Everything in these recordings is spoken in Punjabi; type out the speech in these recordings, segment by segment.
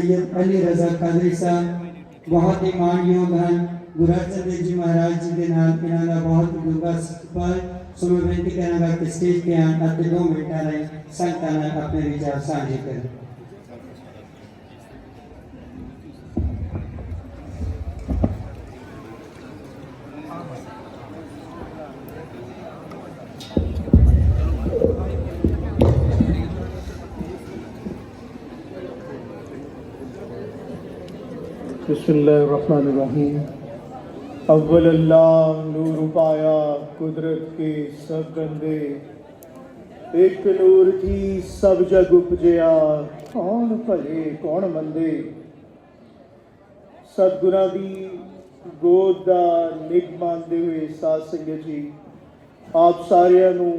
سید علی رضا قادری صاحب بہت ہی مان یوگن چندر جی مہاراج جی بہت بینتی کریں بسم اللہ الرحمن الرحیم اول اللہ نور پایا قدرت کے سب بندے ایک نور تھی سب جگ اپجیا ਕੌਣ ਭਲੇ ਕੌਣ ਮੰਦੇ ਸਤਗੁਰਾਂ ਦੀ ਗੋਦ ਦਾ ਨਿਗ ਮੰਨਦੇ ਹੋਏ ਸਾਧ ਸੰਗਤ ਜੀ ਆਪ ਸਾਰਿਆਂ ਨੂੰ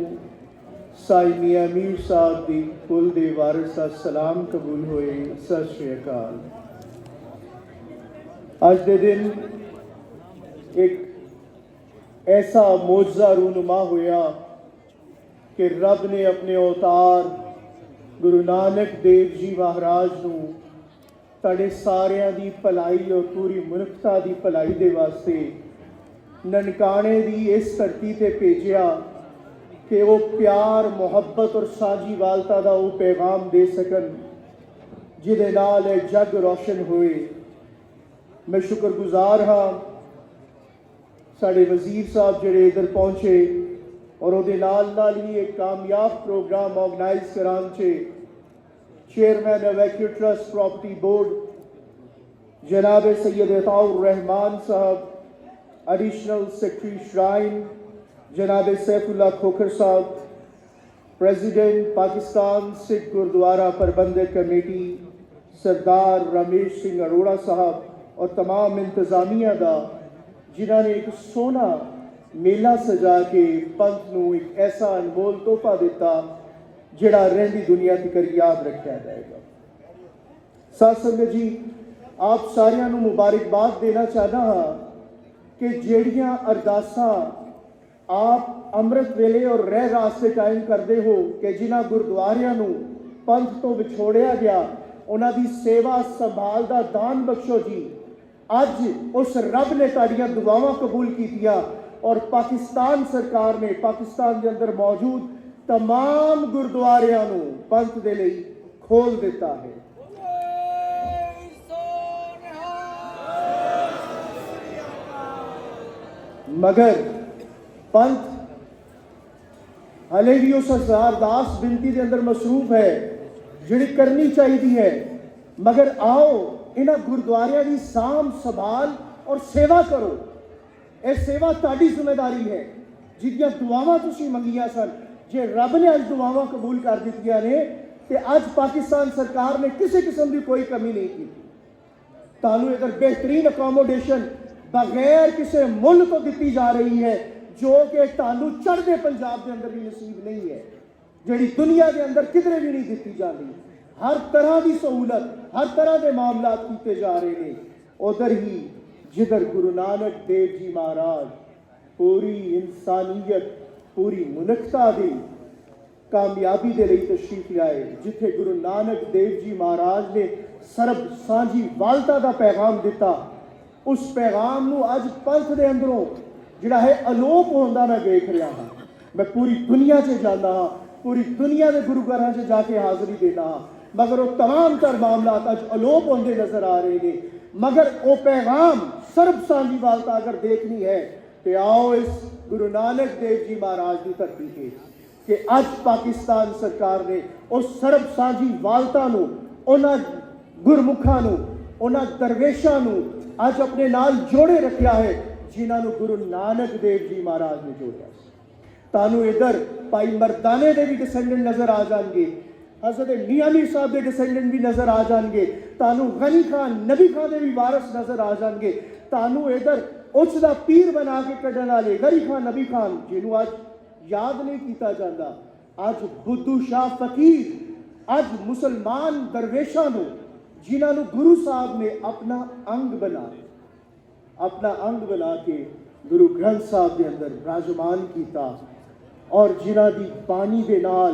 ਸਾਈ ਮੀਆਂ ਮੀਰ ਸਾਹਿਬ ਦੀ ਕੁਲ ਦੇ ਵਾਰਿਸ ਸਲਾਮ ਕਬੂਲ ਹੋਏ ਸਤਿ ਸ਼੍ਰੀ ਅਕਾਲ ਅੱਜ ਦੇ ਦਿਨ ਇੱਕ ਐਸਾ ਮੌਜਜ਼ਾ ਰੂਨਮਾ ਹੋਇਆ ਕਿ ਰੱਬ ਨੇ ਆਪਣੇ ਅਵਤਾਰ ਗੁਰੂ ਨਾਨਕ ਦੇਵ ਜੀ ਮਹਾਰਾਜ ਨੂੰ ਤੁਹਾਡੇ ਸਾਰਿਆਂ ਦੀ ਭਲਾਈ ਔਰ ਪੂਰੀ ਮਨੁੱਖਤਾ ਦੀ ਭਲਾਈ ਦੇ ਵਾਸਤੇ ਨਨਕਾਣੇ ਦੀ ਇਸ ਧਰਤੀ ਤੇ ਭੇਜਿਆ ਕਿ ਉਹ ਪਿਆਰ ਮੁਹੱਬਤ ਔਰ ਸਾਜੀ ਵਾਲਤਾ ਦਾ ਉਹ ਪੈਗਾਮ ਦੇ ਸਕਣ ਜਿਹਦੇ ਨਾਲ ਇਹ ਜਗ ਰੋਸ਼ਨ ਹੋਏ میں شکر گزار ہاں سارے وزیر صاحب جڑے ادھر پہنچے اور وہ کامیاب پروگرام آرگنائز کرانچے ٹرسٹ پراپرٹی بورڈ جناب Syed اقاؤ Rahman sahib additional secretary shrine جناب سیف اللہ کھوکر صاحب پریزیڈنٹ پاکستان سکھ گردوارہ پربندے کمیٹی سردار رمیش سنگھ اروڑا صاحب ਔਰ तमाम ਇੰਤਜ਼ਾਮੀਆਂ ਦਾ ਜਿਨ੍ਹਾਂ ਨੇ ਇੱਕ ਸੋਨਾ ਮੇਲਾ ਸਜਾ ਕੇ ਪੰਥ ਨੂੰ ਇੱਕ ਐਸਾ ਅਨਮੋਲ ਤੋਹਫਾ ਦਿੱਤਾ ਜਿਹੜਾ ਰਹਿੰਦੀ ਦੁਨੀਆ ਤੱਕ ਯਾਦ ਰੱਖਿਆ ਜਾਏਗਾ ਸਾਧ ਸੰਗਤ ਜੀ ਆਪ ਸਾਰਿਆਂ ਨੂੰ ਮੁਬਾਰਕਬਾਦ ਦੇਣਾ ਚਾਹਦਾ ਹਾਂ ਕਿ ਜਿਹੜੀਆਂ ਅਰਦਾਸਾਂ ਆਪ ਅੰਮ੍ਰਿਤ ਵੇਲੇ ਔਰ ਰਹਿ ਰਾਸਤੇ ਕਾਇਮ ਕਰਦੇ ਹੋ ਕਿ ਜਿਨ੍ਹਾਂ ਗੁਰਦੁਆਰਿਆਂ ਨੂੰ ਪੰਥ ਤੋਂ ਵਿਛੋੜਿਆ ਗਿਆ ਉਹਨਾਂ ਦੀ ਸੇਵਾ ਸੰਭਾਲ ਦਾ ਦਾਨ ਬਖਸ਼ੋ ਜੀ اج اس رب نے دعاواں قبول کی پاکستان سرکار نے پاکستان دے اندر موجود تمام نو پنت دے لئی کھول دیتا ہے مگر پنت ہلے بھی اس سردار بنتی دے اندر مصروف ہے جڑی کرنی چاہیے مگر آؤ یہاں گردوار کی سانب سنبھال اور سیوا کرو یہ سیوا تاریخ ذمہ داری ہے جنگل دعاوا تو منگی سن جب نے دعا قبول کر دیجان سکار نے کسی قسم کی کوئی کمی نہیں کی تعلق ادھر بہترین اکوموڈیشن بغیر کسی مل تو دیتی جا رہی ہے جو کہ تعلق چڑھتے پنجاب نسیب نہیں ہے جہی دنیا کے اندر کدھر بھی نہیں دیکھی جا رہی ہر طرح کی سہولت ہر طرح کے معاملات کیتے جا رہے ادھر ہی جدھر گرو نانک دیو جی مہاراج پوری انسانیت پوری دی کامیابی دے لئی تشریف لائے جتھے گرو نانک دیو جی مہاراج نے سرب سانجھی والتا پیغام دیتا اس پیغام نو اج پنکھ دے اندروں جڑا ہے آلوپ ہوا ہاں۔ میں پوری دنیا جانا ہاں پوری دنیا دے گرو سے جا کے حاضری دینا ہاں ਮਗਰ ਉਹ तमाम ਤਰ ਮਾਮਲਾਤ ਅੱਜ ਅਲੋਪ ਹੁੰਦੇ ਨਜ਼ਰ ਆ ਰਹੇ ਨੇ ਮਗਰ ਉਹ ਪੈਗਾਮ ਸਰਬ ਸਾਂਝੀ ਵਾਲਤਾ ਅਗਰ ਦੇਖਣੀ ਹੈ ਤੇ ਆਓ ਇਸ ਗੁਰੂ ਨਾਨਕ ਦੇਵ ਜੀ ਮਹਾਰਾਜ ਦੀ ਧਰਤੀ ਤੇ ਕਿ ਅੱਜ ਪਾਕਿਸਤਾਨ ਸਰਕਾਰ ਨੇ ਉਹ ਸਰਬ ਸਾਂਝੀ ਵਾਲਤਾ ਨੂੰ ਉਹਨਾਂ ਗੁਰਮੁਖਾਂ ਨੂੰ ਉਹਨਾਂ ਦਰਵੇਸ਼ਾਂ ਨੂੰ ਅੱਜ ਆਪਣੇ ਨਾਲ ਜੋੜੇ ਰੱਖਿਆ ਹੈ ਜਿਨ੍ਹਾਂ ਨੂੰ ਗੁਰੂ ਨਾਨਕ ਦੇਵ ਜੀ ਮਹਾਰਾਜ ਨੇ ਜੋੜਿਆ ਤੁਹਾਨੂੰ ਇਧਰ ਭਾਈ ਮਰਦਾਨੇ ਦੇ ਵੀ ਡਿਸੈਂਡੈਂਟ ਨਜ਼ਰ ਆ ਜਾਣਗੇ حضرت می صاحب دے ڈسینڈنٹ بھی نظر آ جان غنی خان نبی خان دے بھی وارث نظر آ جان گے ادھر اس دا پیر بنا کے کڈن والے غنی خان نبی خان اج یاد نہیں کیتا شاہ فقیر اج مسلمان درویشہ جنہاں نو گرو صاحب نے اپنا انگ بنا اپنا انگ بنا کے گرو گرنتھ صاحب دے اندر راجمان کیتا اور جنہ دی بانی دے نال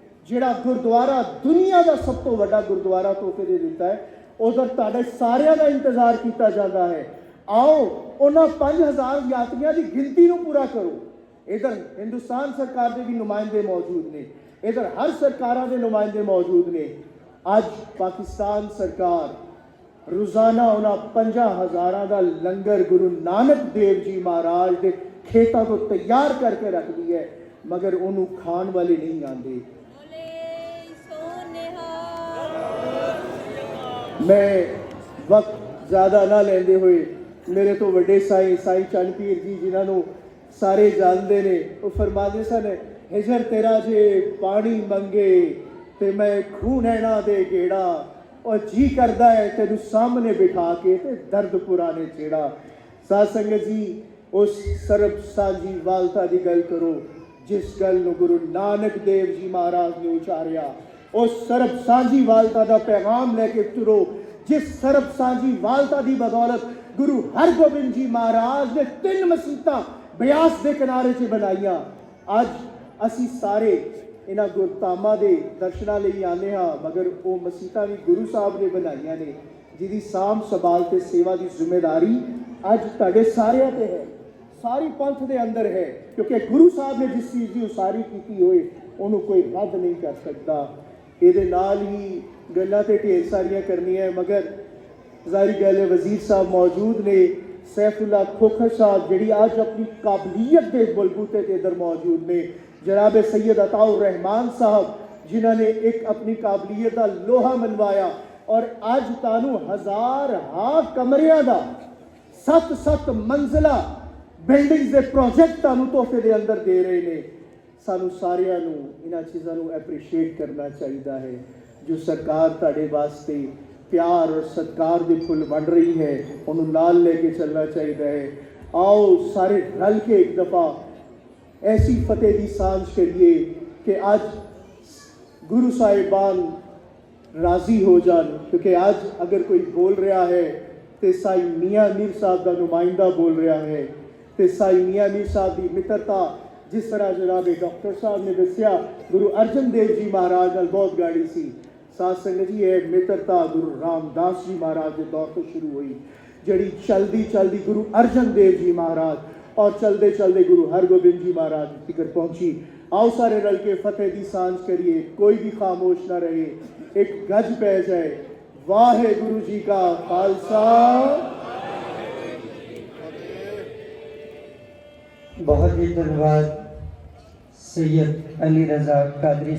ਜਿਹੜਾ ਗੁਰਦੁਆਰਾ ਦੁਨੀਆ ਦਾ ਸਭ ਤੋਂ ਵੱਡਾ ਗੁਰਦੁਆਰਾ ਤੋਹਫੇ ਦੇ ਦਿੰਦਾ ਹੈ ਉਧਰ ਤੁਹਾਡੇ ਸਾਰਿਆਂ ਦਾ ਇੰਤਜ਼ਾਰ ਕੀਤਾ ਜਾਂਦਾ ਹੈ ਆਓ ਉਹਨਾਂ 5000 ਯਾਤਰੀਆਂ ਦੀ ਗਿਣਤੀ ਨੂੰ ਪੂਰਾ ਕਰੋ ਇਧਰ ਹਿੰਦੁਸਤਾਨ ਸਰਕਾਰ ਦੇ ਵੀ ਨੁਮਾਇੰਦੇ ਮੌਜੂਦ ਨੇ ਇਧਰ ਹਰ ਸਰਕਾਰਾਂ ਦੇ ਨੁਮਾਇੰਦੇ ਮੌਜੂਦ ਨੇ ਅੱਜ ਪਾਕਿਸਤਾਨ ਸਰਕਾਰ ਰੋਜ਼ਾਨਾ ਉਹਨਾਂ 50000 ਦਾ ਲੰਗਰ ਗੁਰੂ ਨਾਨਕ ਦੇਵ ਜੀ ਮਹਾਰਾਜ ਦੇ ਖੇਤਾਂ ਤੋਂ ਤਿਆਰ ਕਰਕੇ ਰੱਖਦੀ ਹੈ ਮਗਰ ਉਹਨੂੰ ਖਾਣ ਵਾਲੇ ਨਹੀਂ ਆਉਂਦੇ ਮੈਂ ਵਕਤ ਜ਼ਿਆਦਾ ਨਾ ਲੈਂਦੇ ਹੋਏ ਮੇਰੇ ਤੋਂ ਵੱਡੇ ਸਾਈ ਸਾਈ ਚੰਦਪੀਰ ਜੀ ਜਿਨ੍ਹਾਂ ਨੂੰ ਸਾਰੇ ਜਾਣਦੇ ਨੇ ਉਹ ਫਰਮਾਦੇ ਸਨ ਹਜ਼ਰ ਤੇਰਾ ਜੇ ਪਾਣੀ ਮੰਗੇ ਤੇ ਮੈਂ ਖੂਨ ਐਣਾ ਦੇ ਕਿਹੜਾ ਉਹ ਜੀ ਕਰਦਾ ਹੈ ਤੈਨੂੰ ਸਾਹਮਣੇ ਬਿਠਾ ਕੇ ਤੇ ਦਰਦ ਪੁਰਾਣੇ ਛੇੜਾ ਸਾਧ ਸੰਗਤ ਜੀ ਉਸ ਸਰਬ ਸਾਜੀ ਵਾਲਤਾ ਦੀ ਗੱਲ ਕਰੋ ਜਿਸ ਗੱਲ ਨੂੰ ਗੁਰੂ ਨਾਨਕ ਦੇਵ ਜੀ ਮਹਾਰਾਜ ਨੇ ਉਚਾਰਿਆ ਉਹ ਸਰਬ ਸਾਂਝੀ ਵਾਲਤਾ ਦਾ ਪੈਗਾਮ ਲੈ ਕੇ ਤੁਰੋ ਜਿਸ ਸਰਬ ਸਾਂਝੀ ਵਾਲਤਾ ਦੀ ਬਦੌਲਤ ਗੁਰੂ ਹਰਗੋਬਿੰਦ ਜੀ ਮਹਾਰਾਜ ਨੇ ਤਿੰਨ ਮਸੀਤਾਂ ਬਿਆਸ ਦੇ ਕਿਨਾਰੇ 'ਤੇ ਬਣਾਈਆਂ ਅੱਜ ਅਸੀਂ ਸਾਰੇ ਇਹਨਾਂ ਗੁਰਤਾਮਾ ਦੇ ਦਰਸ਼ਨਾਂ ਲਈ ਆਨੇ ਹਾਂ ਮਗਰ ਉਹ ਮਸੀਤਾਂ ਵੀ ਗੁਰੂ ਸਾਹਿਬ ਨੇ ਬਣਾਈਆਂ ਨੇ ਜਿਹਦੀ ਸਾਮ ਸਬਾਲ ਤੇ ਸੇਵਾ ਦੀ ਜ਼ਿੰਮੇਵਾਰੀ ਅੱਜ ਤੁਹਾਡੇ ਸਾਰਿਆਂ ਤੇ ਹੈ ਸਾਰੀ ਪੰਥ ਦੇ ਅੰਦਰ ਹੈ ਕਿਉਂਕਿ ਗੁਰੂ ਸਾਹਿਬ ਨੇ ਜਿਸ ਚੀਜ਼ ਦੀ ਉਸਾਰੀ ਕੀਤੀ ਹੋਏ ਉਹਨੂੰ ਕੋਈ ਰੱਦ ਨਹੀਂ ਕਰ ਸਕਦਾ یہ گر ساریاں کرنی ہے مگر زاری گہل وزیر صاحب موجود نے سیف اللہ کھوکھر صاحب جڑی آج اپنی قابلیت کے بلبوتے ادھر موجود نے جناب سید عطا الرحمان صاحب جنہوں نے ایک اپنی قابلیت کا لوہا منوایا اور اج تانو ہزار ہاں کمریاں دا ست ست منزلہ بلڈنگز پروجیکٹ تحفے دے اندر دے رہے ہیں ਸਾਨੂੰ ਸਾਰਿਆਂ ਨੂੰ ਇਹਨਾਂ ਚੀਜ਼ਾਂ ਨੂੰ ਐਪਰੀਸ਼ੀਏਟ ਕਰਨਾ ਚਾਹੀਦਾ ਹੈ ਜੋ ਸਰਕਾਰ ਤੁਹਾਡੇ ਵਾਸਤੇ ਪਿਆਰ ਔਰ ਸਤਕਾਰ ਦੇ ਫੁੱਲ ਵੰਡ ਰਹੀ ਹੈ ਉਹਨੂੰ ਨਾਲ ਲੈ ਕੇ ਚੱਲਣਾ ਚਾਹੀਦਾ ਹੈ ਆਓ ਸਾਰੇ ਰਲ ਕੇ ਇੱਕ ਦਫਾ ਐਸੀ ਫਤਿਹ ਦੀ ਸਾਂਝ ਕਰੀਏ ਕਿ ਅੱਜ ਗੁਰੂ ਸਾਹਿਬਾਨ ਰਾਜ਼ੀ ਹੋ ਜਾਣ ਕਿਉਂਕਿ ਅੱਜ ਅਗਰ ਕੋਈ ਬੋਲ ਰਿਹਾ ਹੈ ਤੇ ਸਾਈ ਮੀਆਂ ਮੀਰ ਸਾਹਿਬ ਦਾ ਨੁਮਾਇੰਦਾ ਬੋਲ ਰਿਹਾ ਹੈ ਤੇ ਸਾਈ ਮੀਆਂ ਮੀਰ ਸਾਹਿਬ ਦੀ ਮਿੱਤਰਤਾ جس طرح جناب ڈاکٹر صاحب نے دسیا گرو ارجن دیو جی مہاراج نال بہت گاڑی سی ساتھ سنگ جی ہے مترتا گرو رام داس جی مہاراج کے دور تو شروع ہوئی جڑی چلدی چلدی گرو ارجن دیو جی مہاراج اور چلتے چلتے گرو ہر گوبند جی مہاراج فکر پہنچی آؤ سارے رل کے فتح دی سانس کریے کوئی بھی خاموش نہ رہے ایک گج پہ جائے واہ گرو جی کا خالصہ بہت ہی Seyyid Ali Raza Kadri